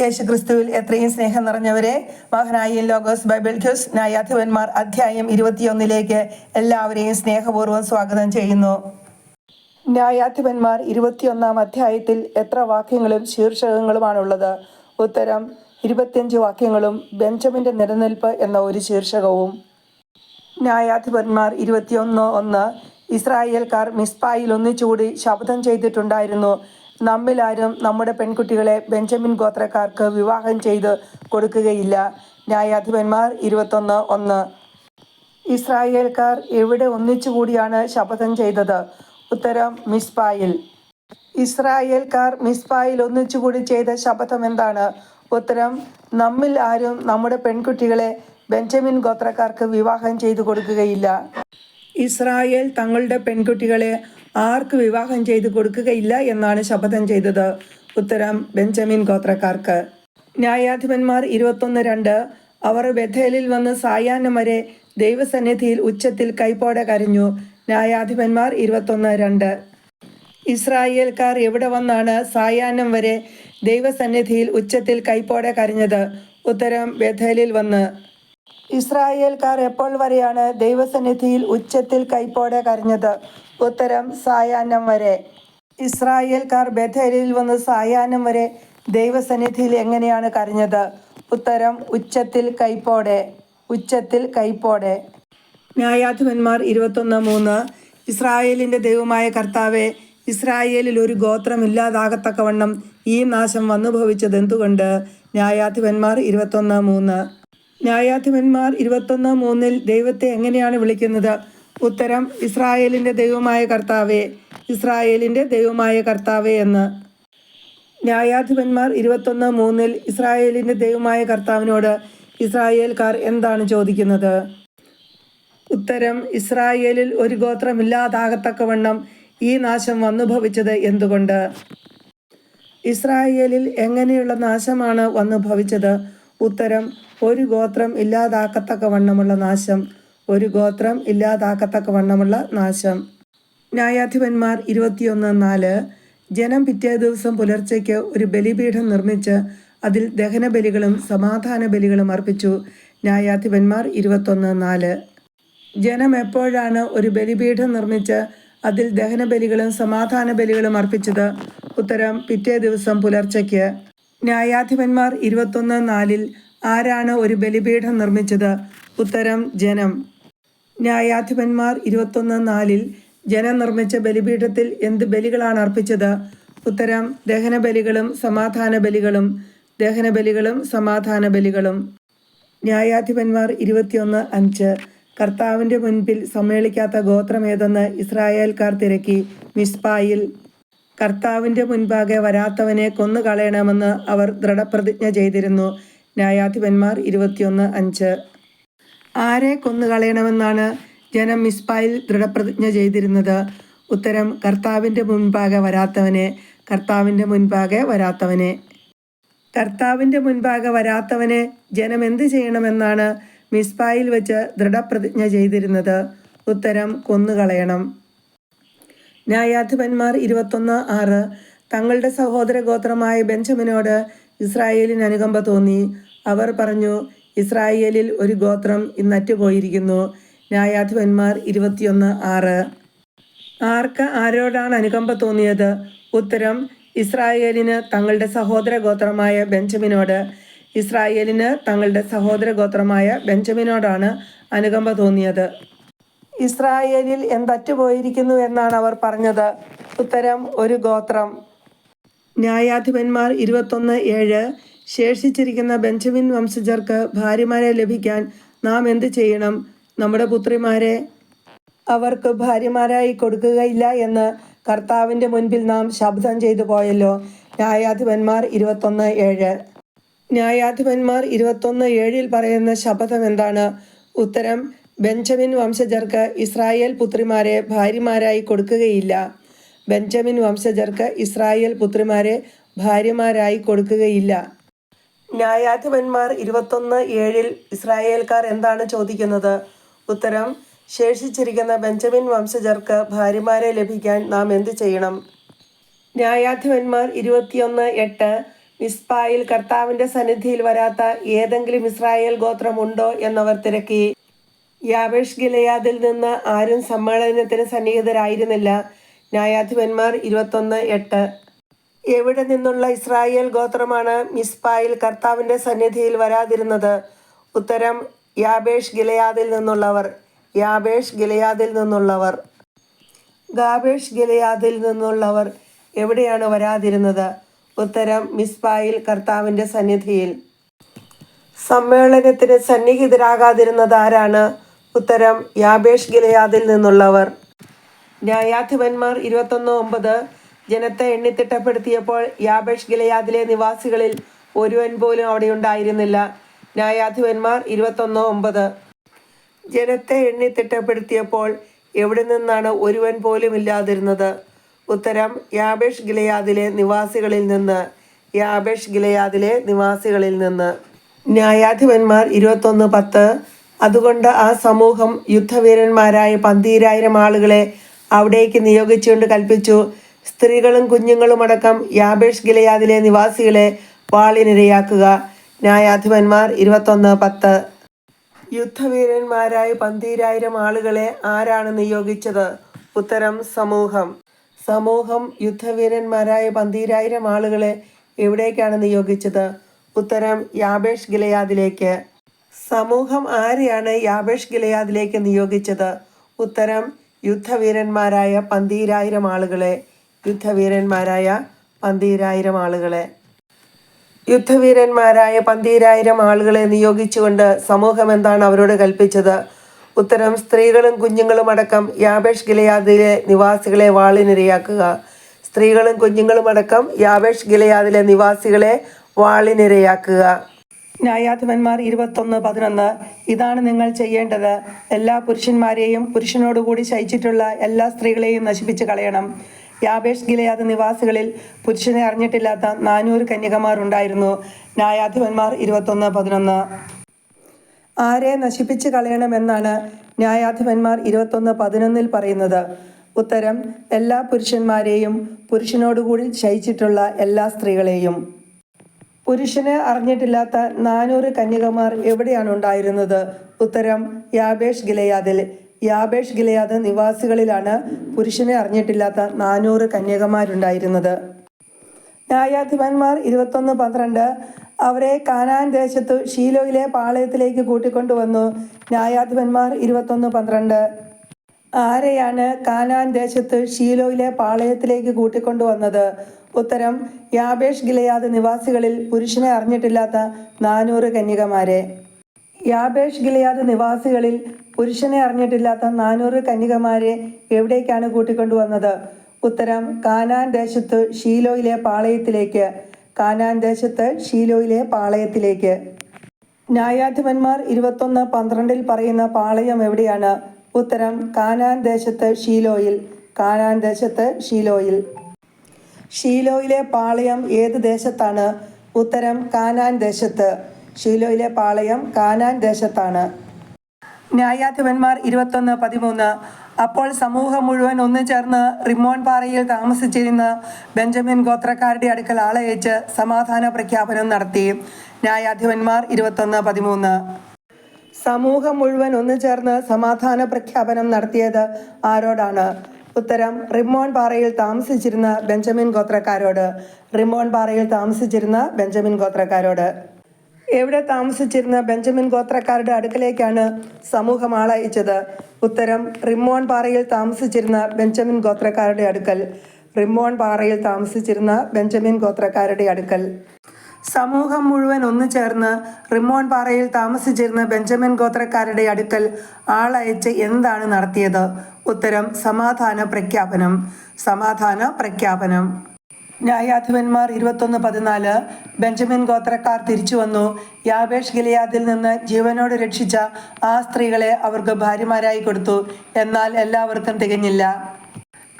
യേശു ക്രിസ്തുവിൽ എത്രയും സ്നേഹം നിറഞ്ഞവരെ മഹനായി ലോഗോസ് ബൈബിൾ ക്യൂസ് ന്യായാധിപന്മാർ അധ്യായം ഇരുപത്തിയൊന്നിലേക്ക് എല്ലാവരെയും സ്നേഹപൂർവം സ്വാഗതം ചെയ്യുന്നു. ന്യായാധിപന്മാർ ഇരുപത്തിയൊന്നാം അധ്യായത്തിൽ എത്ര വാക്യങ്ങളും ശീർഷകങ്ങളുമാണുള്ളത്? ഉത്തരം ഇരുപത്തിയഞ്ച് വാക്യങ്ങളും ബെഞ്ചമിന്റെ നിലനിൽപ്പ് എന്ന ഒരു ശീർഷകവും. ന്യായാധിപന്മാർ ഇരുപത്തിയൊന്ന് ഒന്ന് ഇസ്രായേൽക്കാർ മിസ്പായിൽ ഒന്നിച്ചുകൂടി ശപഥം ചെയ്തിട്ടുണ്ടായിരുന്നു. നമ്മിലാരും നമ്മുടെ പെൺകുട്ടികളെ ബെഞ്ചമിൻ ഗോത്രക്കാർക്ക് വിവാഹം ചെയ്ത് കൊടുക്കുകയില്ല. ന്യായാധിപന്മാർ ഇരുപത്തൊന്ന് ഒന്ന്. ഇസ്രായേൽക്കാർ എവിടെ ഒന്നിച്ചുകൂടിയാണ് ശപഥം ചെയ്തത്? ഉത്തരം മിസ്പായിൽ. ഇസ്രായേൽക്കാർ മിസ്പായിൽ ഒന്നിച്ചുകൂടി ചെയ്ത ശപഥം എന്താണ്? ഉത്തരം നമ്മിൽ ആരും നമ്മുടെ പെൺകുട്ടികളെ ബെഞ്ചമിൻ ഗോത്രക്കാർക്ക് വിവാഹം ചെയ്തു കൊടുക്കുകയില്ല. ഇസ്രായേൽ തങ്ങളുടെ പെൺകുട്ടികളെ ആർക്ക് വിവാഹം ചെയ്തു കൊടുക്കുകയില്ല എന്നാണ് ശപഥം ചെയ്തത്. ഉത്തരം ബെഞ്ചമിൻ ഗോത്രക്കാർക്ക്. ന്യായാധിപന്മാർ ഇരുപത്തൊന്ന് രണ്ട് അവർ ബഥേലിൽ വന്ന് സായാഹ്നം വരെ ദൈവസന്നിധിയിൽ ഉച്ചത്തിൽ കൈപ്പോടെ കരഞ്ഞു. ന്യായാധിപന്മാർ ഇരുപത്തൊന്ന് രണ്ട്. ഇസ്രായേൽക്കാർ എവിടെ വന്നാണ് സായാഹ്നം വരെ ദൈവസന്നിധിയിൽ ഉച്ചത്തിൽ കൈപ്പോടെ കരഞ്ഞത്? ഉത്തരം ബഥേലിൽ വന്ന്. ഇസ്രായേൽക്കാർ എപ്പോൾ വരെയാണ് ദൈവസന്നിധിയിൽ ഉച്ചത്തിൽ കൈപ്പോടെ കരഞ്ഞത്? ഉത്തരം സായാഹ്നം വരെ. ഇസ്രായേൽക്കാർ ബഥേലിൽ വന്ന് സായാഹ്നം വരെ ദൈവസന്നിധിയിൽ എങ്ങനെയാണ് കരഞ്ഞത്? ഉത്തരം ഉച്ചത്തിൽ കൈപ്പോടെ. ഉച്ചത്തിൽ കൈപ്പോടെ. ന്യായാധിപന്മാർ ഇരുപത്തൊന്ന് മൂന്ന് ഇസ്രായേലിന്റെ ദൈവമായ കർത്താവെ ഇസ്രായേലിൽ ഒരു ഗോത്രം ഇല്ലാതാകത്തക്കവണ്ണം ഈ നാശം വന്നുഭവിച്ചത് എന്തുകൊണ്ട് ന്യായാധിപന്മാർ ഇരുപത്തൊന്ന് മൂന്ന്. ന്യായാധിപന്മാർ ഇരുപത്തൊന്ന് മൂന്നിൽ ദൈവത്തെ എങ്ങനെയാണ് വിളിക്കുന്നത്? ഉത്തരം ഇസ്രായേലിന്റെ ദൈവമായ കർത്താവേ ഇസ്രായേലിന്റെ ദൈവമായ കർത്താവേ എന്ന്. ന്യായാധിപന്മാർ ഇരുപത്തൊന്ന് മൂന്നിൽ ഇസ്രായേലിന്റെ ദൈവമായ കർത്താവിനോട് ഇസ്രായേൽക്കാർ എന്താണ് ചോദിക്കുന്നത്? ഉത്തരം ഇസ്രായേലിൽ ഒരു ഗോത്രമില്ലാതാകത്തക്കവണ്ണം ഈ നാശം വന്നു ഭവിച്ചത് എന്തുകൊണ്ട്? ഇസ്രായേലിൽ എങ്ങനെയുള്ള നാശമാണ് വന്നു ഭവിച്ചത് ഉത്തരം ഒരു ഗോത്രം ഇല്ലാതാക്കത്തക്ക വണ്ണമുള്ള നാശം ഒരു ഗോത്രം ഇല്ലാതാക്കത്തക്ക വണ്ണമുള്ള നാശം. ന്യായാധിപന്മാർ ഇരുപത്തിയൊന്ന് നാല് ജനം പിറ്റേ ദിവസം പുലർച്ചയ്ക്ക് ഒരു ബലിപീഠം നിർമ്മിച്ച് അതിൽ ദഹന ബലികളും സമാധാന ബലികളും അർപ്പിച്ചു. ന്യായാധിപന്മാർ ഇരുപത്തൊന്ന് നാല്. ജനം എപ്പോഴാണ് ഒരു ബലിപീഠം നിർമ്മിച്ച് അതിൽ ദഹന ബലികളും സമാധാന ബലികളും അർപ്പിച്ചത്? ഉത്തരം പിറ്റേ ദിവസം പുലർച്ചയ്ക്ക്. ന്യായാധിപന്മാർ ഇരുപത്തൊന്ന് നാലിൽ ആരാണ് ഒരു ബലിപീഠം നിർമ്മിച്ചത്? ഉത്തരം ജനം. ന്യായാധിപന്മാർ ഇരുപത്തൊന്ന് നാലിൽ ജനം നിർമ്മിച്ച ബലിപീഠത്തിൽ എന്ത് ബലികളാണ് അർപ്പിച്ചത്? ഉത്തരം ദഹന ബലികളും സമാധാന ബലികളും ദഹന ബലികളും സമാധാന ബലികളും ന്യായാധിപന്മാർ ഇരുപത്തിയൊന്ന് അഞ്ച്. കർത്താവിന്റെ മുൻപിൽ സമ്മേളിക്കാത്ത ഗോത്രമേതെന്ന് ഇസ്രായേൽക്കാർ തിരക്കി മിസ്പായിൽ. കർത്താവിന്റെ മുൻപാകെ വരാത്തവനെ കൊന്നുകളയണമെന്ന് അവർ ദൃഢപ്രതിജ്ഞ ചെയ്തിരുന്നു. ന്യായാധിപന്മാർ ഇരുപത്തിയൊന്ന് അഞ്ച്. ആരെ കൊന്നുകളയണമെന്നാണ് ജനം മിസ്ബായിൽ ദൃഢപ്രതിജ്ഞ ചെയ്തിരുന്നത്. ഉത്തരം കർത്താവിന്റെ മുൻപാകെ വരാത്തവനെ കർത്താവിന്റെ മുൻപാകെ വരാത്തവനെ. കർത്താവിന്റെ മുൻപാകെ വരാത്തവനെ ജനം എന്ത് ചെയ്യണമെന്നാണ് മിസ്ബായിൽ വെച്ച് ദൃഢപ്രതിജ്ഞ ചെയ്തിരുന്നത്. ഉത്തരം കൊന്നുകളയണം. ന്യായാധിപന്മാർ ഇരുപത്തൊന്ന് ആറ് തങ്ങളുടെ സഹോദര ഗോത്രമായ ബെഞ്ചമിനോട് ഇസ്രായേലിന് അനുകമ്പ തോന്നി. അവർ പറഞ്ഞു ഇസ്രായേലിൽ ഒരു ഗോത്രം ഇന്നറ്റുപോയിരിക്കുന്നു. ന്യായാധിപന്മാർ ഇരുപത്തിയൊന്ന് ആറ്. ആർക്ക് ആരോടാണ് അനുകമ്പ തോന്നിയത്? ഉത്തരം ഇസ്രായേലിന് തങ്ങളുടെ സഹോദര ഗോത്രമായ ബെഞ്ചമിനോട്. ഇസ്രായേലിന് തങ്ങളുടെ സഹോദര ഗോത്രമായ ബെഞ്ചമിനോടാണ് അനുകമ്പ തോന്നിയത്. ഇസ്രായേലിൽ എന്തറ്റുപോയിരിക്കുന്നു എന്നാണ് അവർ പറഞ്ഞത്. ഉത്തരം ഒരു ഗോത്രം. ന്യായാധിപന്മാർ ഇരുപത്തൊന്ന് ഏഴ് ശേഷിച്ചിരിക്കുന്ന ബെഞ്ചമിൻ വംശജർക്ക് ഭാര്യമാരെ ലഭിക്കാൻ നാം എന്ത് ചെയ്യണം? നമ്മുടെ പുത്രിമാരെ അവർക്ക് ഭാര്യമാരായി കൊടുക്കുകയില്ല എന്ന് കർത്താവിന്റെ മുൻപിൽ നാം ശബ്ദം ചെയ്തു പോയല്ലോ. ന്യായാധിപന്മാർ ഇരുപത്തൊന്ന് ഏഴ്. ന്യായാധിപന്മാർ ഇരുപത്തൊന്ന് ഏഴിൽ പറയുന്ന ശപഥം എന്താണ്? ഉത്തരം ബെഞ്ചമിൻ വംശജർക്ക് ഇസ്രായേൽ പുത്രിമാരെ ഭാര്യമാരായി കൊടുക്കുകയില്ല. ബെഞ്ചമിൻ വംശജർക്ക് ഇസ്രായേൽ പുത്രിമാരെ ഭാര്യമാരായി കൊടുക്കുകയില്ല. ന്യായാധിപന്മാർ ഇരുപത്തൊന്ന് ഏഴിൽ ഇസ്രായേൽക്കാർ എന്താണ് ചോദിക്കുന്നത്? ഉത്തരം ശേഷിച്ചിരിക്കുന്ന ബെഞ്ചമിൻ വംശജർക്ക് ഭാര്യമാരെ ലഭിക്കാൻ നാം എന്ത് ചെയ്യണം? ന്യായാധിപന്മാർ ഇരുപത്തിയൊന്ന് എട്ട് മിസ്പായിൽ കർത്താവിന്റെ സന്നിധിയിൽ വരാത്ത ഏതെങ്കിലും ഇസ്രായേൽ ഗോത്രമുണ്ടോ എന്നവർ തിരക്കി. യാബേഷ് ഗിലയാദിൽ നിന്ന് ആരും സമ്മേളനത്തിന് സന്നിഹിതരായിരുന്നില്ല. ന്യായാധിപന്മാർ ഇരുപത്തൊന്ന് എട്ട്. എവിടെ നിന്നുള്ള ഇസ്രായേൽ ഗോത്രമാണ് മിസ്പായിൽ കർത്താവിന്റെ സന്നിധിയിൽ വരാതിരുന്നത്? ഉത്തരം യാബേഷ് ഗിലയാദിൽ നിന്നുള്ളവർ. യാബേഷ് ഗിലയാദിൽ നിന്നുള്ളവർ. ഗാബേഷ് ഗിലയാദിൽ നിന്നുള്ളവർ എവിടെയാണ് വരാതിരുന്നത്? ഉത്തരം മിസ്പായിൽ കർത്താവിന്റെ സന്നിധിയിൽ. സമ്മേളനത്തിന് സന്നിഹിതരാകാതിരുന്നത് ആരാണ്? ഉത്തരം യാബേഷ് ഗിലയാദിൽ നിന്നുള്ളവർ. ന്യായാധിപന്മാർ ഇരുപത്തൊന്ന് ഒമ്പത് ജനത്തെ എണ്ണിത്തിട്ടപ്പെടുത്തിയപ്പോൾ യാബേഷ് ഗിലയാദിലെ നിവാസികളിൽ ഒരുവൻ പോലും അവിടെ ഉണ്ടായിരുന്നില്ല ന്യായാധിപന്മാർ ഇരുപത്തൊന്ന് ഒമ്പത് ജനത്തെ എണ്ണിത്തിട്ടപ്പെടുത്തിയപ്പോൾ എവിടെ നിന്നാണ് ഒരുവൻ പോലും ഇല്ലാതിരുന്നത്? ഉത്തരം യാബേഷ് ഗിലയാദിലെ നിവാസികളിൽ നിന്ന്. യാബേഷ് ഗിലയാദിലെ നിവാസികളിൽ നിന്ന്. ന്യായാധിപന്മാർ ഇരുപത്തൊന്ന് പത്ത് അതുകൊണ്ട് ആ സമൂഹം യുദ്ധവീരന്മാരായ പന്തീരായിരം ആളുകളെ അവിടേക്ക് നിയോഗിച്ചുകൊണ്ട് കൽപ്പിച്ചു. സ്ത്രീകളും കുഞ്ഞുങ്ങളും അടക്കം യാബേഷ് ഗിലയാദിലെ നിവാസികളെ വാളിനിരയാക്കുക. ന്യായാധിപന്മാർ ഇരുപത്തൊന്ന് പത്ത്. യുദ്ധവീരന്മാരായ പന്തീരായിരം ആളുകളെ ആരാണ് നിയോഗിച്ചത്? ഉത്തരം സമൂഹം. സമൂഹം യുദ്ധവീരന്മാരായ പന്തീരായിരം ആളുകളെ എവിടേക്കാണ് നിയോഗിച്ചത്? ഉത്തരം യാബേഷ് ഗിലയാദിലേക്ക്. സമൂഹം ആരെയാണ് യാബേഷ് ഗിലയാദിലേക്ക് നിയോഗിച്ചത്? ഉത്തരം യുദ്ധവീരന്മാരായ പന്തീരായിരം ആളുകളെ. യുദ്ധവീരന്മാരായ പന്തീരായിരം ആളുകളെ. യുദ്ധവീരന്മാരായ പന്തീരായിരം ആളുകളെ നിയോഗിച്ചുകൊണ്ട് സമൂഹം എന്താണ് അവരോട് കൽപ്പിച്ചത്? ഉത്തരം സ്ത്രീകളും കുഞ്ഞുങ്ങളും അടക്കം യാബേഷ് ഗിലയാദിലെ നിവാസികളെ വാളിനിരയാക്കുക. സ്ത്രീകളും കുഞ്ഞുങ്ങളും അടക്കം യാബേഷ് ഗിലയാദിലെ നിവാസികളെ വാളിനിരയാക്കുക. ന്യായാധിപന്മാർ ഇരുപത്തൊന്ന് പതിനൊന്ന് ഇതാണ് നിങ്ങൾ ചെയ്യേണ്ടത്. എല്ലാ പുരുഷന്മാരെയും പുരുഷനോടുകൂടി ശയിച്ചിട്ടുള്ള എല്ലാ സ്ത്രീകളെയും നശിപ്പിച്ച് കളയണം. യാബേഷ് ഗിലയാദ് നിവാസികളിൽ പുരുഷനെ അറിഞ്ഞിട്ടില്ലാത്ത നാനൂറ് കന്യകമാരുണ്ടായിരുന്നു ന്യായാധിപന്മാർ ഇരുപത്തൊന്ന് പതിനൊന്ന്. ആരെ നശിപ്പിച്ച് കളയണമെന്നാണ് ന്യായാധിപന്മാർ ഇരുപത്തൊന്ന് പതിനൊന്നിൽ പറയുന്നത്. ഉത്തരം എല്ലാ പുരുഷന്മാരെയും പുരുഷനോടുകൂടി ശയിച്ചിട്ടുള്ള എല്ലാ സ്ത്രീകളെയും. പുരുഷനെ അറിഞ്ഞിട്ടില്ലാത്ത നാനൂറ് കന്യകമാർ എവിടെയാണ് ഉണ്ടായിരുന്നത് ഉത്തരം യാബേഷ് ഗിലയാദിൽ. യാബേഷ് ഗിലയാദ് നിവാസികളിലാണ് പുരുഷനെ അറിഞ്ഞിട്ടില്ലാത്ത നാനൂറ് കന്യകമാരുണ്ടായിരുന്നത്. ന്യായാധിപന്മാർ ഇരുപത്തൊന്ന് പന്ത്രണ്ട് അവരെ കാനാൻ ദേശത്തു ഷീലോയിലെ പാളയത്തിലേക്ക് കൂട്ടിക്കൊണ്ടുവന്നു. ന്യായാധിപന്മാർ ഇരുപത്തൊന്ന് പന്ത്രണ്ട്. ആരെയാണ് കാനാൻ ദേശത്ത് ഷീലോയിലെ പാളയത്തിലേക്ക് കൂട്ടിക്കൊണ്ടുവന്നത്? ഉത്തരം യാബേഷ് ഗിലയാദ് നിവാസികളിൽ പുരുഷനെ അറിഞ്ഞിട്ടില്ലാത്ത നാനൂറ് കന്യകമാരെ. യാബേഷ് ഗിലയാദ് നിവാസികളിൽ പുരുഷനെ അറിഞ്ഞിട്ടില്ലാത്ത നാനൂറ് കന്യകമാരെ എവിടേക്കാണ് കൂട്ടിക്കൊണ്ടുവന്നത്? ഉത്തരം കാനാൻ ദേശത്ത് ഷീലോയിലെ പാളയത്തിലേക്ക്. കാനാൻ ദേശത്ത് ഷീലോയിലെ പാളയത്തിലേക്ക്. ന്യായാധിപന്മാർ ഇരുപത്തൊന്ന് പന്ത്രണ്ടിൽ പറയുന്ന പാളയം എവിടെയാണ്? ഉത്തരം കാനാൻ ദേശത്ത് ഷീലോയിൽ. കാനാൻ ദേശത്ത് ഷീലോയിൽ. ഷീലോയിലെ പാളയം ഏത് ദേശത്താണ്? ഉത്തരം കാനാൻ ദേശത്ത്. ഷീലോയിലെ പാളയം കാനാൻ ദേശത്താണ്. ന്യായാധിപന്മാർ ഇരുപത്തൊന്ന് പതിമൂന്ന്. അപ്പോൾ സമൂഹം മുഴുവൻ ഒന്നു ചേർന്ന് റിമോൺ പാറയിൽ താമസിച്ചിരുന്ന ബെഞ്ചമിൻ ഗോത്രക്കാരുടെ അടുക്കൽ ആളയച്ച് സമാധാന പ്രഖ്യാപനം നടത്തി. ന്യായാധിപന്മാർ ഇരുപത്തൊന്ന് പതിമൂന്ന്. സമൂഹം മുഴുവൻ ഒന്നു ചേർന്ന് സമാധാന പ്രഖ്യാപനം നടത്തിയത് ആരോടാണ്? ഉത്തരം റിമോൺ പാറയിൽ താമസിച്ചിരുന്ന ബെഞ്ചമിൻ ഗോത്രക്കാരോട്. റിമോൺ പാറയിൽ താമസിച്ചിരുന്ന ബെഞ്ചമിൻ ഗോത്രക്കാരോട്. എവിടെ താമസിച്ചിരുന്ന ബെഞ്ചമിൻ ഗോത്രക്കാരുടെ അടുക്കലേക്കാണ് സമൂഹം ആളയച്ചത്. ഉത്തരം റിമോൺ പാറയിൽ താമസിച്ചിരുന്ന ബെഞ്ചമിൻ ഗോത്രക്കാരുടെ അടുക്കൽ. റിമോൺ പാറയിൽ താമസിച്ചിരുന്ന ബെഞ്ചമിൻ ഗോത്രക്കാരുടെ അടുക്കൽ. സമൂഹം മുഴുവൻ ഒന്നു ചേർന്ന് റിമോൺ പാറയിൽ താമസിച്ചിരുന്ന ബെഞ്ചമിൻ ഗോത്രക്കാരുടെ അടുക്കൽ ആളയച്ച് എന്താണ് നടത്തിയത്? ഉത്തരം സമാധാന പ്രഖ്യാപനം. സമാധാന പ്രഖ്യാപനം. ന്യായാധിപന്മാർ ഇരുപത്തൊന്ന് പതിനാല് ബെഞ്ചമിൻ ഗോത്രക്കാർ തിരിച്ചു വന്നു യാബേഷ് ഗിലിയാദിൽ നിന്ന് ജീവനോട് രക്ഷിച്ച ആ സ്ത്രീകളെ അവർക്ക് ഭാര്യമാരായി കൊടുത്തു. എന്നാൽ എല്ലാവർക്കും തികഞ്ഞില്ല.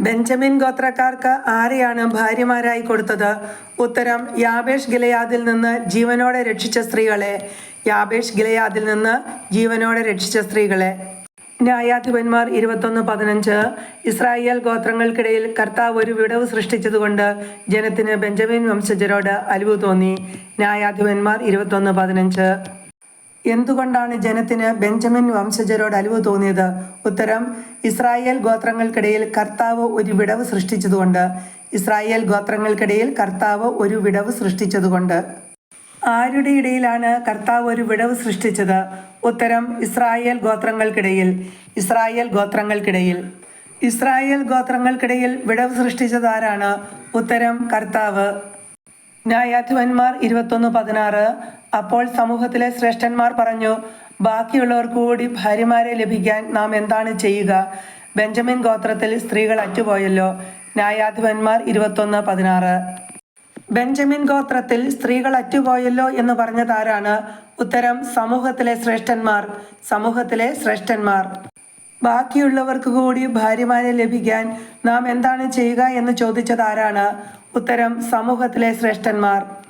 ബെഞ്ചമിൻ ഗോത്രക്കാർക്ക് ആരെയാണ് ഭാര്യമാരായി കൊടുത്തത്? ഉത്തരം യാബേഷ് ഗിലയാദിൽ നിന്ന് ജീവനോടെ രക്ഷിച്ച സ്ത്രീകളെ. യാബേഷ് ഗിലയാദിൽ നിന്ന് ജീവനോടെ രക്ഷിച്ച സ്ത്രീകളെ. ന്യായാധിപന്മാർ ഇരുപത്തൊന്ന് പതിനഞ്ച്. ഇസ്രായേൽ ഗോത്രങ്ങൾക്കിടയിൽ കർത്താവ് ഒരു വിടവ് സൃഷ്ടിച്ചതുകൊണ്ട് ജനത്തിന് ബെഞ്ചമിൻ വംശജരോട് അലിവ് തോന്നി. ന്യായാധിപന്മാർ ഇരുപത്തൊന്ന് പതിനഞ്ച്. എന്തുകൊണ്ടാണ് ജനത്തിന് ബെഞ്ചമിൻ വംശജരോട് അലിവ് തോന്നിയത്? ഉത്തരം ഇസ്രായേൽ ഗോത്രങ്ങൾക്കിടയിൽ കർത്താവ് ഒരു വിടവ് സൃഷ്ടിച്ചതുകൊണ്ട്. ഇസ്രായേൽ ഗോത്രങ്ങൾക്കിടയിൽ കർത്താവ് ഒരു വിടവ് സൃഷ്ടിച്ചതുകൊണ്ട്. ആരുടെ ഇടയിലാണ് കർത്താവ് ഒരു വിടവ് സൃഷ്ടിച്ചത്? ഉത്തരം ഇസ്രായേൽ ഗോത്രങ്ങൾക്കിടയിൽ. ഇസ്രായേൽ ഗോത്രങ്ങൾക്കിടയിൽ. ഇസ്രായേൽ ഗോത്രങ്ങൾക്കിടയിൽ വിടവ് സൃഷ്ടിച്ചത് ആരാണ്? ഉത്തരം കർത്താവ്. ന്യായാധിപന്മാർ ഇരുപത്തൊന്ന് പതിനാറ് അപ്പോൾ സമൂഹത്തിലെ ശ്രേഷ്ഠന്മാർ പറഞ്ഞു ബാക്കിയുള്ളവർക്ക് കൂടി ഭാര്യമാരെ ലഭിക്കാൻ നാം എന്താണ് ചെയ്യുക? ബെഞ്ചമിൻ ഗോത്രത്തിൽ സ്ത്രീകൾ അറ്റുപോയല്ലോ. ന്യായാധിപന്മാർ ഇരുപത്തൊന്ന് പതിനാറ്. ബെഞ്ചമിൻ ഗോത്രത്തിൽ സ്ത്രീകൾ അറ്റുപോയല്ലോ എന്ന് പറഞ്ഞതാരാണ്? ഉത്തരം സമൂഹത്തിലെ ശ്രേഷ്ഠന്മാർ. സമൂഹത്തിലെ ശ്രേഷ്ഠന്മാർ. ബാക്കിയുള്ളവർക്ക് കൂടി ഭാര്യമാരെ ലഭിക്കാൻ നാം എന്താണ് ചെയ്യുക എന്ന് ചോദിച്ചത് ആരാണ് ഉത്തരം സമൂഹത്തിലെ ശ്രേഷ്ഠന്മാർ.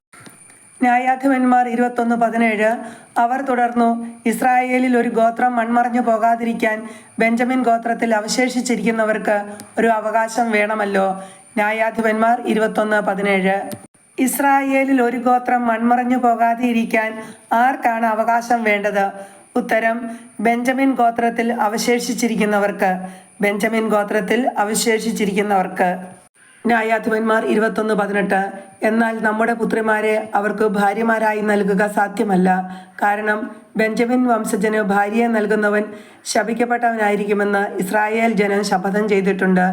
ന്യായാധിപന്മാർ ഇരുപത്തൊന്ന് പതിനേഴ്. അവർ തുടർന്നു ഇസ്രായേലിൽ ഒരു ഗോത്രം മൺമറഞ്ഞു പോകാതിരിക്കാൻ ബെഞ്ചമിൻ ഗോത്രത്തിൽ അവശേഷിച്ചിരിക്കുന്നവർക്ക് ഒരു അവകാശം വേണമല്ലോ. ന്യായാധിപന്മാർ ഇരുപത്തൊന്ന് പതിനേഴ്. ഇസ്രായേലിൽ ഒരു ഗോത്രം മൺമറഞ്ഞു പോകാതെ ഇരിക്കാൻ ആർക്കാണ് അവകാശം വേണ്ടത്? ഉത്തരം ബെഞ്ചമിൻ ഗോത്രത്തിൽ അവശേഷിച്ചിരിക്കുന്നവർക്ക്. ബെഞ്ചമിൻ ഗോത്രത്തിൽ അവശേഷിച്ചിരിക്കുന്നവർക്ക്. ന്യായാധിപന്മാർ ഇരുപത്തൊന്ന് പതിനെട്ട്. എന്നാൽ നമ്മുടെ പുത്രിമാരെ അവർക്ക് ഭാര്യമാരായി നൽകുക സാധ്യമല്ല. കാരണം ബെഞ്ചമിൻ വംശജന് ഭാര്യയെ നൽകുന്നവൻ ശപിക്കപ്പെട്ടവനായിരിക്കുമെന്ന് ഇസ്രായേൽ ജനം ശപഥം ചെയ്തിട്ടുണ്ട്.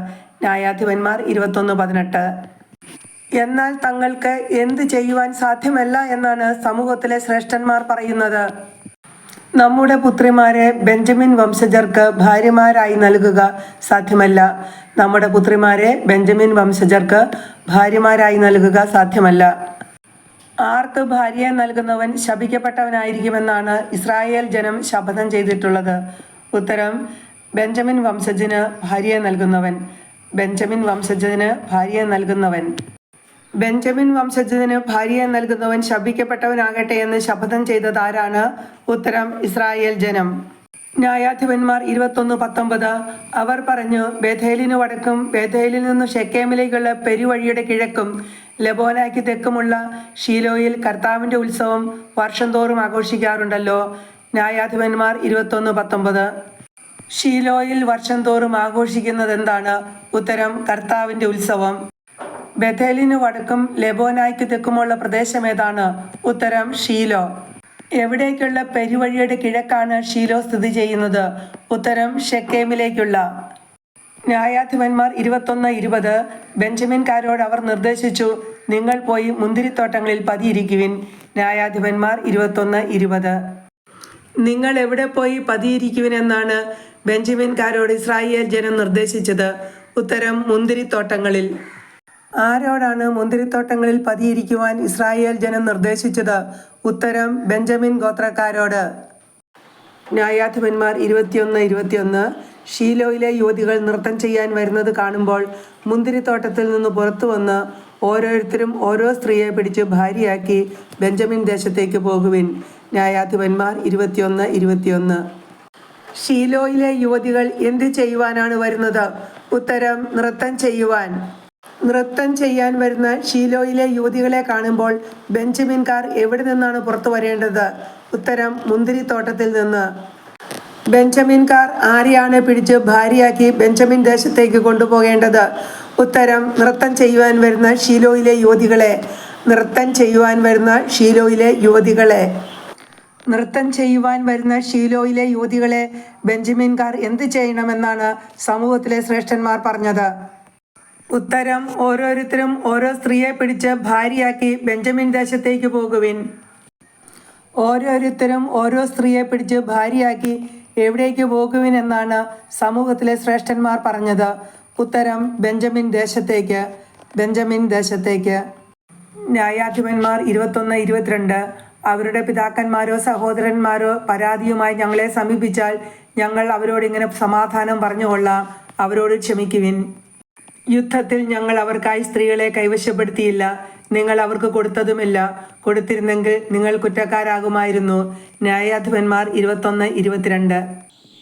ന്യായാധിപന്മാർ ഇരുപത്തൊന്ന് പതിനെട്ട്. എന്നാൽ തങ്ങൾക്ക് എന്ത് ചെയ്യുവാൻ സാധ്യമല്ല എന്നാണ് സമൂഹത്തിലെ ശ്രേഷ്ഠന്മാർ പറയുന്നത്. നമ്മുടെ പുത്രിമാരെ ബെഞ്ചമിൻ വംശജർക്ക് ഭാര്യമാരായി നൽകുക സാധ്യമല്ല. നമ്മുടെ പുത്രിമാരെ ബെഞ്ചമിൻ വംശജർക്ക് ഭാര്യമാരായി നൽകുക സാധ്യമല്ല. ആർക്ക് ഭാര്യയെ നൽകുന്നവൻ ശപിക്കപ്പെട്ടവനായിരിക്കുമെന്നാണ് ഇസ്രായേൽ ജനം ശപഥം ചെയ്തിട്ടുള്ളത്. ഉത്തരം ബെഞ്ചമിൻ വംശജന് ഭാര്യയെ നൽകുന്നവൻ. ബെഞ്ചമിൻ വംശജന് ഭാര്യയെ നൽകുന്നവൻ. ബെഞ്ചമിൻ വംശജന് ഭാര്യയെ നൽകുന്നവൻ ശപിക്കപ്പെട്ടവനാകട്ടെ എന്ന് ശപഥം ചെയ്തത് ആരാണ്? ഉത്തരം ഇസ്രായേൽ ജനം. ന്യായാധിപന്മാർ ഇരുപത്തൊന്ന് പത്തൊമ്പത് അവർ പറഞ്ഞു ബേഥേലിന് വടക്കും ബേഥേലിൽ നിന്ന് ഷെക്കേമിലേക്കുള്ള പെരുവഴിയുടെ കിഴക്കും ലബോനായ്ക്ക് തെക്കുമുള്ള ഷീലോയിൽ കർത്താവിന്റെ ഉത്സവം വർഷം തോറും ആഘോഷിക്കാറുണ്ടല്ലോ. ന്യായാധിപന്മാർ ഇരുപത്തൊന്ന് പത്തൊമ്പത്. ഷീലോയിൽ വർഷം തോറും ആഘോഷിക്കുന്നത് എന്താണ് ഉത്തരം കർത്താവിന്റെ ഉത്സവം. ബഥേലിന് വടക്കും ലെബോനായ്ക്ക് തെക്കുമുള്ള പ്രദേശം ഏതാണ്? ഉത്തരം ഷീലോ. എവിടേക്കുള്ള പെരുവഴിയുടെ കിഴക്കാണ് ഷീലോ സ്ഥിതി ചെയ്യുന്നത്? ഉത്തരം ഷെക്കേമിലേക്കുള്ള. ന്യായാധിപന്മാർ ഇരുപത്തൊന്ന് ഇരുപത് ബെഞ്ചമിൻകാരോട് അവർ നിർദ്ദേശിച്ചു നിങ്ങൾ പോയി മുന്തിരിത്തോട്ടങ്ങളിൽ പതിയിരിക്കുവിൻ. ന്യായാധിപന്മാർ ഇരുപത്തൊന്ന് ഇരുപത്. നിങ്ങൾ എവിടെ പോയി പതിയിരിക്കുവിനെന്നാണ് ബെഞ്ചമിൻകാരോട് ഇസ്രായേൽ ജനം നിർദ്ദേശിച്ചത്. ഉത്തരം മുന്തിരിത്തോട്ടങ്ങളിൽ. ആരോടാണ് മുന്തിരിത്തോട്ടങ്ങളിൽ പതിയിരിക്കുവാൻ ഇസ്രായേൽ ജനം നിർദ്ദേശിച്ചത്? ഉത്തരം ബെഞ്ചമിൻ ഗോത്രക്കാരോട്. ന്യായാധിപന്മാർ ഇരുപത്തിയൊന്ന് ഇരുപത്തിയൊന്ന് ഷീലോയിലെ യുവതികൾ നൃത്തം ചെയ്യാൻ വരുന്നത് കാണുമ്പോൾ മുന്തിരിത്തോട്ടത്തിൽ നിന്ന് പുറത്തു വന്ന് ഓരോരുത്തരും ഓരോ സ്ത്രീയെ പിടിച്ച് ഭാര്യയാക്കി ബെഞ്ചമിൻ ദേശത്തേക്ക് പോകുവിൻ. ന്യായാധിപന്മാർ ഇരുപത്തിയൊന്ന് ഇരുപത്തിയൊന്ന്. ഷീലോയിലെ യുവതികൾ എന്ത് ചെയ്യുവാനാണ് വരുന്നത്? ഉത്തരം നൃത്തം ചെയ്യുവാൻ. നൃത്തം ചെയ്യാൻ വരുന്ന ഷീലോയിലെ യുവതികളെ കാണുമ്പോൾ ബെഞ്ചമിൻകാർ എവിടെ നിന്നാണ് പുറത്തു വരേണ്ടത്? ഉത്തരം മുന്തിരിത്തോട്ടത്തിൽ നിന്ന്. ബെഞ്ചമിൻകാർ ആരെയാണ് പിടിച്ച് ഭാര്യയാക്കി ബെഞ്ചമിൻ ദേശത്തേക്ക് കൊണ്ടുപോകേണ്ടത്? ഉത്തരം നൃത്തം ചെയ്യുവാൻ വരുന്ന ഷീലോയിലെ യുവതികളെ. നൃത്തം ചെയ്യുവാൻ വരുന്ന ഷീലോയിലെ യുവതികളെ. നൃത്തം ചെയ്യുവാൻ വരുന്ന ഷീലോയിലെ യുവതികളെ ബെഞ്ചമിൻകാർ എന്ത് ചെയ്യണമെന്നാണ് സമൂഹത്തിലെ ശ്രേഷ്ഠന്മാർ പറഞ്ഞത്? ഉത്തരം ഓരോരുത്തരും ഓരോ സ്ത്രീയെ പിടിച്ച് ഭാര്യയാക്കി ബെഞ്ചമിൻ ദേശത്തേക്ക് പോകുവിൻ. ഓരോരുത്തരും ഓരോ സ്ത്രീയെ പിടിച്ച് ഭാര്യയാക്കി എവിടേക്ക് പോകുവിൻ എന്നാണ് സമൂഹത്തിലെ ശ്രേഷ്ഠന്മാർ പറഞ്ഞത്. ഉത്തരം ബെഞ്ചമിൻ ദേശത്തേക്ക്. ബെഞ്ചമിൻ ദേശത്തേക്ക്. ന്യായാധിപന്മാർ ഇരുപത്തൊന്ന് ഇരുപത്തിരണ്ട്. അവരുടെ പിതാക്കന്മാരോ സഹോദരന്മാരോ പരാതിയുമായി ഞങ്ങളെ സമീപിച്ചാൽ ഞങ്ങൾ അവരോട് ഇങ്ങനെ സമാധാനം പറഞ്ഞുകൊള്ളാം. അവരോട് ക്ഷമിക്കുവിൻ. യുദ്ധത്തിൽ ഞങ്ങൾ അവർക്കായി സ്ത്രീകളെ കൈവശപ്പെടുത്തിയില്ല. നിങ്ങൾ അവർക്ക് കൊടുത്തതുമില്ല. കൊടുത്തിരുന്നെങ്കിൽ നിങ്ങൾ കുറ്റക്കാരാകുമായിരുന്നു. ന്യായാധിപന്മാർ ഇരുപത്തൊന്ന് ഇരുപത്തിരണ്ട്.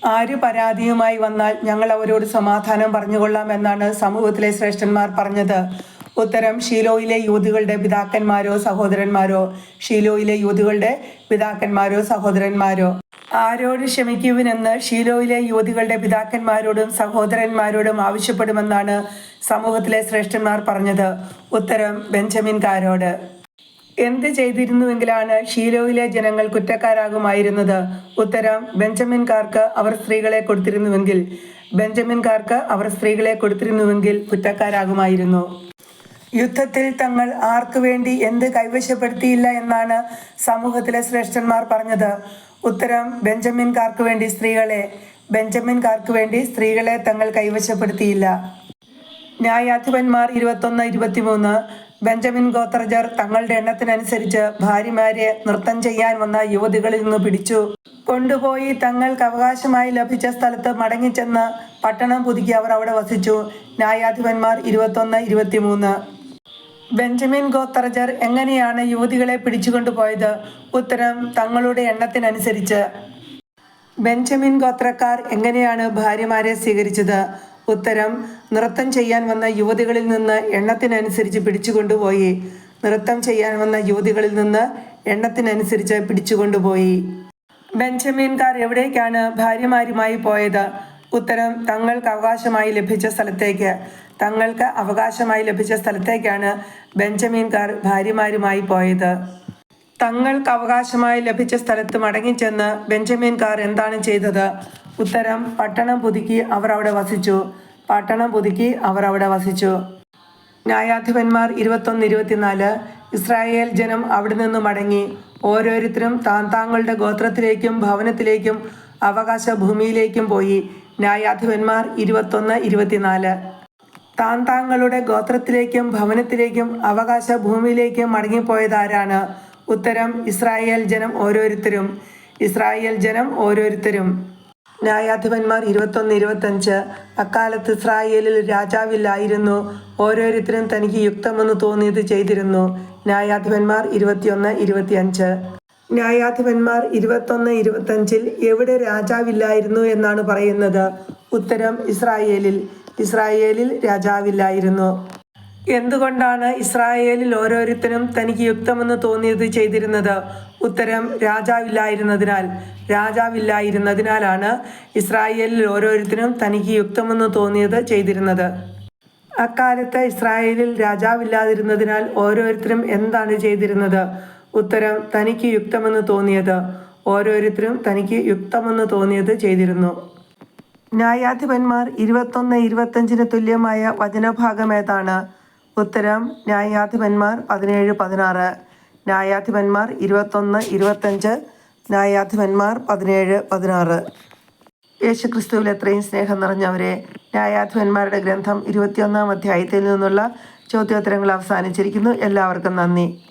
ആര് പരാതിയുമായി വന്നാൽ ഞങ്ങൾ അവരോട് സമാധാനം പറഞ്ഞുകൊള്ളാം എന്നാണ് സമൂഹത്തിലെ ശ്രേഷ്ഠന്മാർ പറഞ്ഞത്. ഉത്തരം ഷീലോയിലെ യൂതുകളുടെ പിതാക്കന്മാരോ സഹോദരന്മാരോ ഷീലോയിലെ യൂതുകളുടെ പിതാക്കന്മാരോ സഹോദരന്മാരോ. ആരോട് ക്ഷമിക്കുവിനെന്ന് ഷീലോയിലെ യുവതികളുടെ പിതാക്കന്മാരോടും സഹോദരന്മാരോടും ആവശ്യപ്പെടുമെന്നാണ് സമൂഹത്തിലെ ശ്രേഷ്ഠന്മാർ പറഞ്ഞത്. ഉത്തരം ബെഞ്ചമിൻകാരോട്. എന്ത് ചെയ്തിരുന്നുവെങ്കിലാണ് ഷീലോയിലെ ജനങ്ങൾ കുറ്റക്കാരാകുമായിരുന്നത്? ഉത്തരം ബെഞ്ചമിൻകാർക്ക് അവർ സ്ത്രീകളെ കൊടുത്തിരുന്നുവെങ്കിൽ ബെഞ്ചമിൻകാർക്ക് അവർ സ്ത്രീകളെ കൊടുത്തിരുന്നുവെങ്കിൽ കുറ്റക്കാരാകുമായിരുന്നു. യുദ്ധത്തിൽ തങ്ങൾ ആർക്കു വേണ്ടി എന്ത് കൈവശപ്പെടുത്തിയില്ല എന്നാണ് സമൂഹത്തിലെ ശ്രേഷ്ഠന്മാർ പറഞ്ഞത്. ഉത്തരം ബെഞ്ചമിൻകാർക്ക് വേണ്ടി സ്ത്രീകളെ. ബെഞ്ചമിൻകാർക്ക് വേണ്ടി സ്ത്രീകളെ തങ്ങൾ കൈവശപ്പെടുത്തിയില്ല. ന്യായാധിപന്മാർ ഇരുപത്തൊന്ന് ഇരുപത്തിമൂന്ന് ബെഞ്ചമിൻ ഗോത്രജർ തങ്ങളുടെ എണ്ണത്തിനനുസരിച്ച് ഭാര്യമാരെ നൃത്തം ചെയ്യാൻ വന്ന യുവതികളിൽ നിന്ന് പിടിച്ചു. കൊണ്ടുപോയി തങ്ങൾക്ക് അവകാശമായി ലഭിച്ച സ്ഥലത്ത് മടങ്ങിച്ചെന്ന് പട്ടണം പുതുക്കി അവർ അവിടെ വസിച്ചു. ന്യായാധിപന്മാർ ഇരുപത്തൊന്ന് ഇരുപത്തിമൂന്ന്. ബെഞ്ചമിൻ ഗോത്തർജർ എങ്ങനെയാണ് യുവതികളെ പിടിച്ചുകൊണ്ടുപോയത്? ഉത്തരം തങ്ങളുടെ എണ്ണത്തിനനുസരിച്ച്. ബെഞ്ചമിൻ ഗോത്രക്കാർ എങ്ങനെയാണ് ഭാര്യമാരെ സ്വീകരിച്ചത്? ഉത്തരം നൃത്തം ചെയ്യാൻ വന്ന യുവതികളിൽ നിന്ന് എണ്ണത്തിനനുസരിച്ച് പിടിച്ചുകൊണ്ടുപോയി. നൃത്തം ചെയ്യാൻ വന്ന യുവതികളിൽ നിന്ന് എണ്ണത്തിനനുസരിച്ച് പിടിച്ചുകൊണ്ടുപോയി. ബെഞ്ചമിൻകാർ എവിടേക്കാണ് ഭാര്യമാരുമായി പോയത്? ഉത്തരം തങ്ങൾക്ക് അവകാശമായി ലഭിച്ച സ്ഥലത്തേക്ക്. തങ്ങൾക്ക് അവകാശമായി ലഭിച്ച സ്ഥലത്തേക്കാണ് ബെഞ്ചമിൻകാർ ഭാര്യമാരുമായി പോയത്. തങ്ങൾക്ക് അവകാശമായി ലഭിച്ച സ്ഥലത്ത് മടങ്ങിച്ചെന്ന് ബെഞ്ചമിൻകാർ എന്താണ് ചെയ്തത്? ഉത്തരം പട്ടണം പുതുക്കി അവർ അവിടെ വസിച്ചു. പട്ടണം പുതുക്കി അവർ അവിടെ വസിച്ചു. ന്യായാധിപന്മാർ ഇരുപത്തൊന്ന് ഇരുപത്തിനാല് ഇസ്രായേൽ ജനം അവിടെ നിന്ന് മടങ്ങി. ഓരോരുത്തരും താൻ താങ്കളുടെ ഗോത്രത്തിലേക്കും ഭവനത്തിലേക്കും അവകാശ ഭൂമിയിലേക്കും പോയി. ന്യായാധിപന്മാർ ഇരുപത്തൊന്ന് ഇരുപത്തിനാല്. താൻ താങ്കളുടെ ഗോത്രത്തിലേക്കും ഭവനത്തിലേക്കും അവകാശ ഭൂമിയിലേക്കും മടങ്ങിപ്പോയതാരാണ്? ഉത്തരം ഇസ്രായേൽ ജനം ഓരോരുത്തരും. ഇസ്രായേൽ ജനം ഓരോരുത്തരും. ന്യായാധിപന്മാർ ഇരുപത്തൊന്ന് ഇരുപത്തഞ്ച്. അക്കാലത്ത് ഇസ്രായേലിൽ രാജാവില്ലായിരുന്നു. ഓരോരുത്തരും തനിക്ക് യുക്തമെന്ന് തോന്നിയത് ചെയ്തിരുന്നു. ന്യായാധിപന്മാർ ഇരുപത്തിയൊന്ന് ഇരുപത്തിയഞ്ച്. ന്യായാധിപന്മാർ ഇരുപത്തൊന്ന് ഇരുപത്തഞ്ചിൽ എവിടെ രാജാവില്ലായിരുന്നു എന്നാണ് പറയുന്നത്? ഉത്തരം ഇസ്രായേലിൽ. ഇസ്രായേലിൽ രാജാവില്ലായിരുന്നു. എന്തുകൊണ്ടാണ് ഇസ്രായേലിൽ ഓരോരുത്തരും തനിക്ക് യുക്തമെന്ന് തോന്നിയത് ചെയ്തിരുന്നത്? ഉത്തരം രാജാവില്ലായിരുന്നതിനാൽ. രാജാവില്ലായിരുന്നതിനാലാണ് ഇസ്രായേലിൽ ഓരോരുത്തരും തനിക്ക് യുക്തമെന്ന് തോന്നിയത് ചെയ്തിരുന്നത്. അക്കാലത്ത് ഇസ്രായേലിൽ രാജാവില്ലാതിരുന്നതിനാൽ ഓരോരുത്തരും എന്താണ് ചെയ്തിരുന്നത്? ഉത്തരം തനിക്ക് യുക്തമെന്ന് തോന്നിയത് ഓരോരുത്തരും തനിക്ക് യുക്തമെന്ന് തോന്നിയത് ചെയ്തിരുന്നു. ന്യായാധിപന്മാർ ഇരുപത്തൊന്ന് ഇരുപത്തഞ്ചിന് തുല്യമായ വചനഭാഗം ഏതാണ്? ഉത്തരം ന്യായാധിപന്മാർ പതിനേഴ് പതിനാറ്. ന്യായാധിപന്മാർ ഇരുപത്തൊന്ന് ഇരുപത്തഞ്ച്. ന്യായാധിപന്മാർ പതിനേഴ് പതിനാറ്. യേശുക്രിസ്തുവിൽ എത്രയും സ്നേഹം നിറഞ്ഞവരെ ന്യായാധിപന്മാരുടെ ഗ്രന്ഥം ഇരുപത്തിയൊന്നാം അധ്യായത്തിൽ നിന്നുള്ള ചോദ്യോത്തരങ്ങൾ അവസാനിച്ചിരിക്കുന്നു. എല്ലാവർക്കും നന്ദി.